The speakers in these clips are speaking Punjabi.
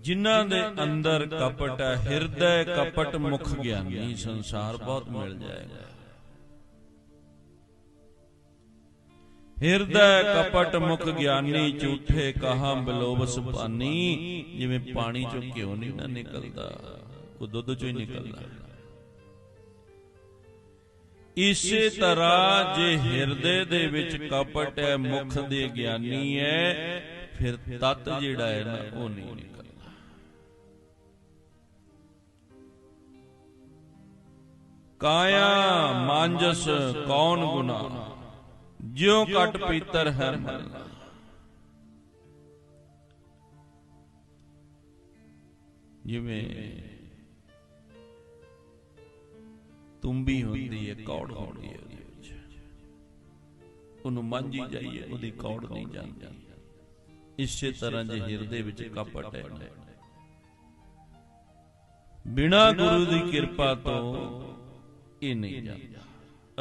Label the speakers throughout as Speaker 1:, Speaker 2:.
Speaker 1: ਜਿਨ੍ਹਾਂ ਦੇ ਅੰਦਰ ਕਪਟ ਹੈ ਹਿਰਦੈ ਕਪਟ ਮੁਖ ਗਿਆਨੀ ਸੰਸਾਰ ਬਹੁਤ ਮਿਲ ਜਾਏਗਾ। ਹਿਰਦੈ ਕਪਟ ਮੁਖ ਗਿਆਨੀ ਝੂਠੇ ਕਹਾ ਬਲੋਬਸ ਪਾਨੀ ਜਿਵੇਂ ਪਾਣੀ ਚੋਂ ਘਿਓ ਨਹੀਂ ਨਾ ਨਿਕਲਦਾ ਉਹ ਦੁੱਧ ਚੋਂ ਹੀ ਨਿਕਲਦਾ। ਇਸੇ ਤਰ੍ਹਾਂ ਜੇ ਹਿਰਦੇ ਦੇ ਵਿੱਚ ਕਪਟ ਹੈ ਮੁਖ ਦੇ ਗਿਆਨੀ ਹੈ ਫਿਰ ਤਤ ਜਿਹੜਾ ਹੈ ਨਾ ਉਹ ਨਹੀਂ। ਕਾਇਆ ਮਾਂਜਸ ਕੌਣ ਗੁਨਾ ਜਿਉ ਕਟ ਪੀਤਰ ਹੈ ਮਨ ਜਿਵੇਂ ਤੁੰਬੀ ਹੁੰਦੀ ਹੈ ਕੌੜ ਹੁੰਦੀ ਹੈ ਉਹਦੇ ਵਿੱਚ। ਉਹਨੂੰ ਮਾਂਜੀ ਜਾਈਏ ਉਹਦੀ ਕੌੜ ਨਹੀਂ ਜਾਂਦੀ। ਇਸੇ ਤਰ੍ਹਾਂ ਜੇ ਹਿਰਦੇ ਵਿੱਚ ਕਪਟ ਹੈ ਬਿਨਾ ਗੁਰੂ ਦੀ ਕਿਰਪਾ ਤੋਂ ਇਹ ਨਹੀਂ ਜਾਂਦਾ।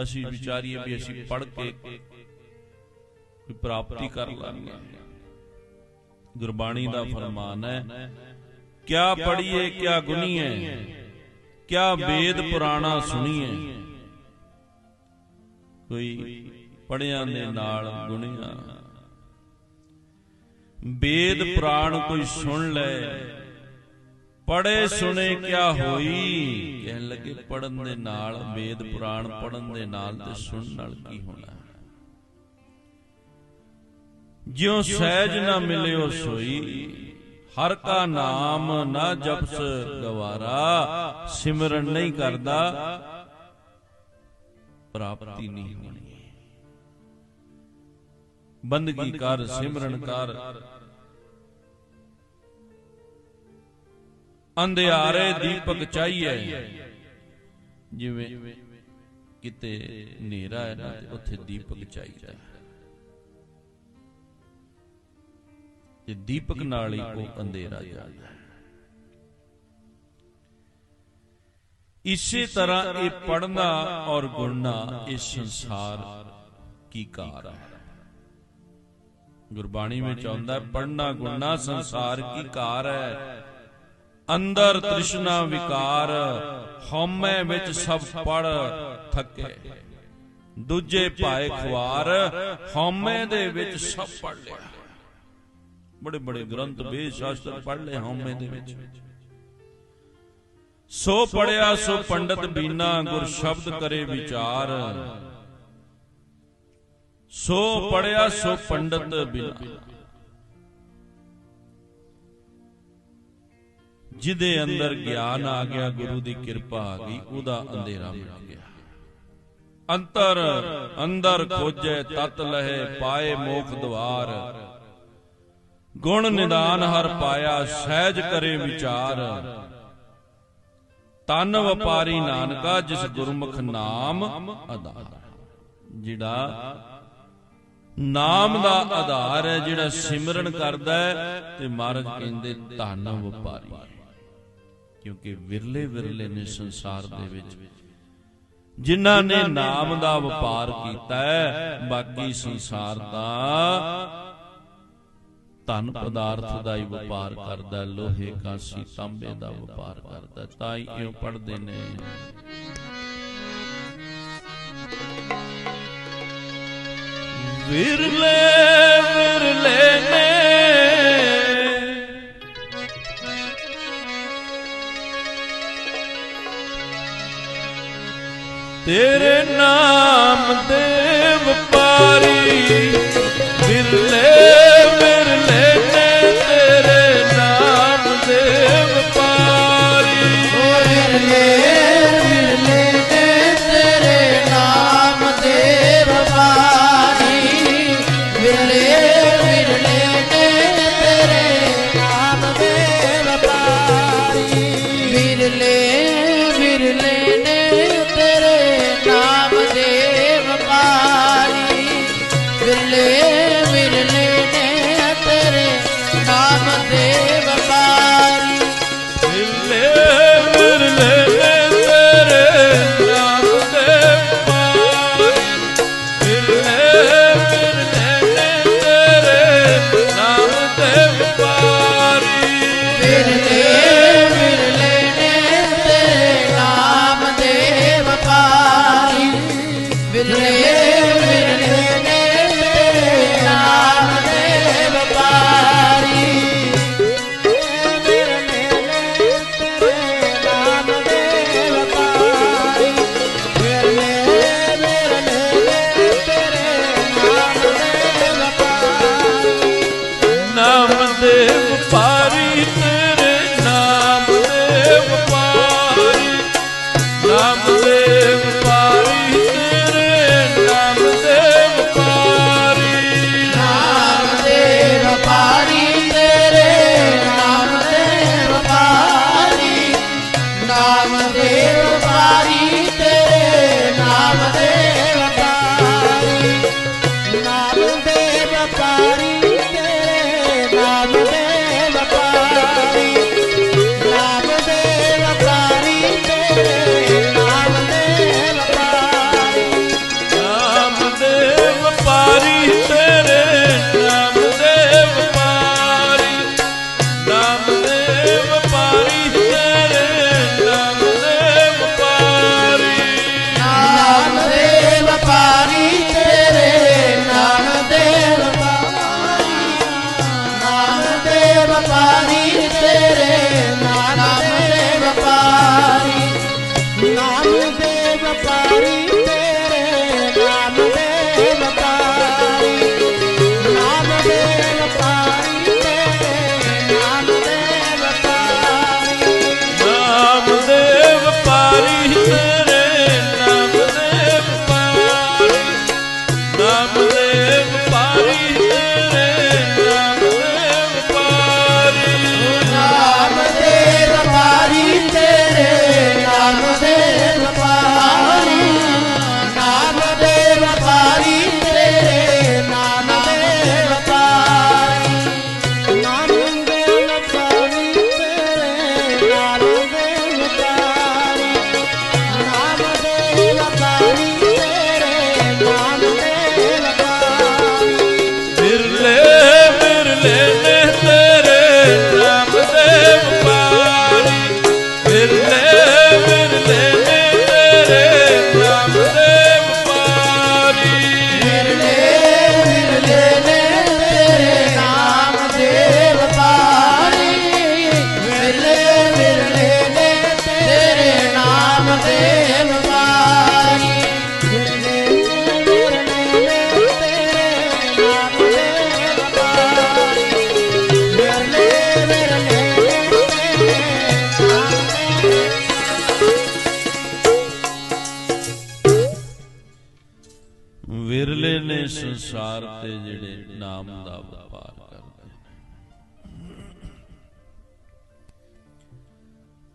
Speaker 1: ਅਸੀਂ ਵਿਚਾਰੀਏ ਵੀ ਅਸੀਂ ਪੜ ਕੇ ਕੋਈ ਪ੍ਰਾਪਤੀ ਕਰ ਲਾਂਗੇ। ਗੁਰਬਾਣੀ ਦਾ ਫਰਮਾਨ ਹੈ ਕਿਆ ਪੜੀਏ ਕਿਆ ਗੁਨੀਏ ਕਿਆ ਵੇਦ ਪੁਰਾਣਾ ਸੁਣੀਏ। ਕੋਈ ਪੜਿਆਂ ਦੇ ਨਾਲ ਗੁਣੀਆਂ। ਵੇਦ ਪੁਰਾਣ ਕੋਈ ਸੁਣ ਲੈ। ਪੜੇ ਸੁਣੇ ਕਿਆ ਹੋਈ? ਕਹਿਣ ਲੱਗੇ ਪੜਨ ਦੇ ਨਾਲ ਵੇਦ ਪੁਰਾਣ ਪੜਨ ਦੇ ਨਾਲ ਤੇ ਸੁਣਨ ਨਾਲ ਕੀ ਹੋਣਾ? ਜਿਉ ਸਹਿਜ ਨਾ ਮਿਲਿਓ ਸੋਈ ਹਰ ਕਾ ਨਾਮ ਨਾ ਜਪਸ ਗਵਾਰਾ ਸਿਮਰਨ ਨਹੀਂ ਕਰਦਾ ਪ੍ਰਾਪਤੀ ਨਹੀਂ ਹੋਣੀ। ਬੰਦਗੀ ਕਰ ਸਿਮਰਨ ਕਰ। ਅੰਧਿਆਰੇ ਦੀਪਕ ਚਾਹੀਏ। ਜਿਵੇਂ ਕਿਤੇ ਹਨੇਰਾ ਹੈ ਨਾ ਤੇ ਉੱਥੇ ਦੀਪਕ ਚਾਹੀਦਾ। ਤੇ ਦੀਪਕ ਨਾਲ ਹੀ ਉਹ ਅੰਧੇਰਾ ਜਾਂਦਾ। ਹੈ ਇਸੇ ਤਰ੍ਹਾਂ ਇਹ ਪੜਨਾ ਔਰ ਗੁਣਨਾ ਇਸ ਸੰਸਾਰ ਕੀ ਕਾਰ ਹੈ ਗੁਰਬਾਣੀ ਵਿੱਚ ਆਉਂਦਾ ਪੜਨਾ ਗੁਣਨਾ ਸੰਸਾਰ ਕੀ ਕਾਰ ਹੈ। ਅੰਦਰ ਤ੍ਰਿਸ਼ਨਾ ਵਿਕਾਰ, ਹਉਮੈ ਵਿੱਚ ਸਭ ਪੜ ਥੱਕੇ। ਦੂਜੇ ਭਾਏ ਖੁਆਰ, ਹਉਮੈ ਦੇ ਵਿੱਚ ਸਭ ਪੜ ਲਿਆ। ਬੜੇ ਬੜੇ ਗ੍ਰੰਥ ਵੇਦ ਸ਼ਾਸਤਰ ਪੜ ਲਏ ਹਉਮੈ ਦੇ ਵਿੱਚ। ਸੋ ਪੜਿਆ ਸੋ ਪੰਡਤ ਬੀਨਾ, ਗੁਰ ਸ਼ਬਦ ਕਰੇ ਵਿਚਾਰ। ਸੋ ਪੜਿਆ ਸੋ ਪੰਡਤ ਬੀਨਾ। ਜਿਹਦੇ ਅੰਦਰ ਗਿਆਨ ਆ ਗਿਆ, ਗੁਰੂ ਦੀ ਕਿਰਪਾ ਆ ਗਈ, ਉਹਦਾ ਅੰਧੇਰਾ ਮਿਟ ਗਿਆ। ਅੰਤਰ ਅੰਦਰ ਖੋਜੈ, ਤਤ ਲਹੇ, ਪਾਏ ਮੋਖ ਦਵਾਰ। ਗੁਣ ਨਿਦਾਨ ਹਰ ਪਾਇਆ, ਸਹਿਜ ਕਰੇ ਵਿਚਾਰ। ਤਨ ਵਪਾਰੀ ਨਾਨਕਾ, ਜਿਸ ਗੁਰਮੁਖ ਨਾਮ ਆਧਾਰ। ਜਿਹੜਾ ਨਾਮ ਦਾ ਆਧਾਰ ਹੈ, ਜਿਹੜਾ ਸਿਮਰਨ ਕਰਦਾ ਹੈ, ਤੇ ਮਹਾਰਾਜ ਕਹਿੰਦੇ ਧਨ ਵਪਾਰੀ। ਕਿਉਂਕਿ ਵਿਰਲੇ ਵਿਰਲੇ ਨੇ ਸੰਸਾਰ ਦੇ ਵਿੱਚ ਜਿਨ੍ਹਾਂ ਨੇ ਨਾਮ ਦਾ ਵਪਾਰ ਕੀਤਾ ਹੈ, ਬਾਕੀ ਸੰਸਾਰ ਦਾ ਧਨ ਪਦਾਰਥ ਦਾ ਹੀ ਵਪਾਰ ਕਰਦਾ, ਲੋਹੇ ਕਾਂਸੀ ਤਾਂਬੇ ਦਾ ਵਪਾਰ ਕਰਦਾ, ਤਾਂ ਹੀ ਇਉਂ ਪੜਦੇ ਨੇ। ਵਿਰਲੇ ਤੇਰੇ ਨਾਮ ਦੇ ਸੰਸਾਰ ਤੇ ਜਿਹੜੇ ਨਾਮ ਦਾ ਵਪਾਰ ਕਰਦੇ ਨੇ।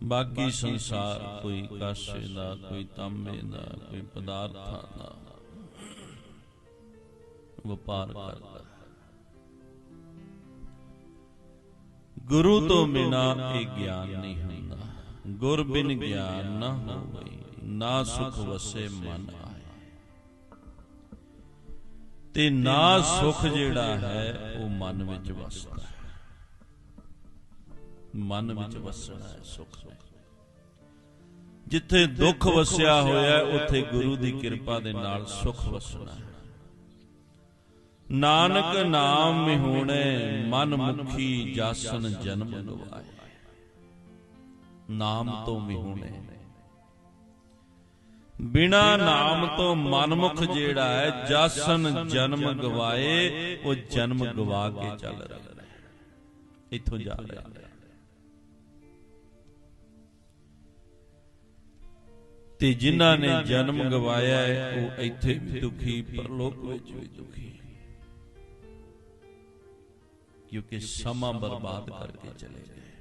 Speaker 1: ਬਾਕੀ ਸੰਸਾਰ ਕੋਈ ਕਾਸੇ ਦਾ, ਕੋਈ ਤਾਂਬੇ ਦਾ, ਕੋਈ ਪਦਾਰਥਾਂ ਦਾ ਵਪਾਰ ਕਰਦਾ ਗੁਰੂ ਤੋਂ ਬਿਨਾ ਇਹ ਗਿਆਨ ਨਹੀਂ ਹੁੰਦਾ। ਗੁਰ ਬਿਨ ਗਿਆਨ ਨਾ ਹੋਵੇ, ਨਾ ਸੁਖ ਵਸੇ ਮਨ ਆ ਤੇ ਨਾ ਸੁਖ ਜਿਹੜਾ ਹੈ, ਉਹ ਮਨ ਵਿੱਚ ਵਸਦਾ ਹੈ। ਮਨ ਵਿੱਚ ਵਸਣਾ ਹੈ ਸੁਖ। ਜਿੱਥੇ ਦੁੱਖ ਵਸਿਆ ਹੋਇਆ, ਉੱਥੇ ਗੁਰੂ ਦੀ ਕਿਰਪਾ ਦੇ ਨਾਲ ਸੁਖ ਵਸਣਾ ਹੈ। ਨਾਨਕ ਨਾਮ ਮਿਹੂਣੇ ਮਨ ਮੁਖੀ ਜਾਸਨ ਜਨਮ ਗਵਾਏ ਨਾਮ ਤੋਂ ਮਿਹੂਣੇ ਬਿਨਾ ਨਾਮ ਤੋਂ ਮਨਮੁਖ ਜਿਹੜਾ ਹੈ ਜਾਸਨ ਜਨਮ ਗਵਾਏ ਉਹ ਜਨਮ ਗਵਾ ਕੇ ਚੱਲ ਰਿਹਾ ਹੈ। ਇੱਥੋਂ ਜਾ ਰਿਹਾ ਹੈ। ਤੇ ਜਿਨ੍ਹਾਂ ਨੇ ਜਨਮ ਗਵਾਇਆ ਹੈ ਉਹ ਇੱਥੇ ਵੀ ਦੁਖੀ ਪਰਲੋਕ ਵਿੱਚ ਵੀ ਦੁਖੀ। ਕਿਉਂਕਿ ਸਮਾਂ ਬਰਬਾਦ ਕਰਕੇ ਚਲੇ ਗਏ।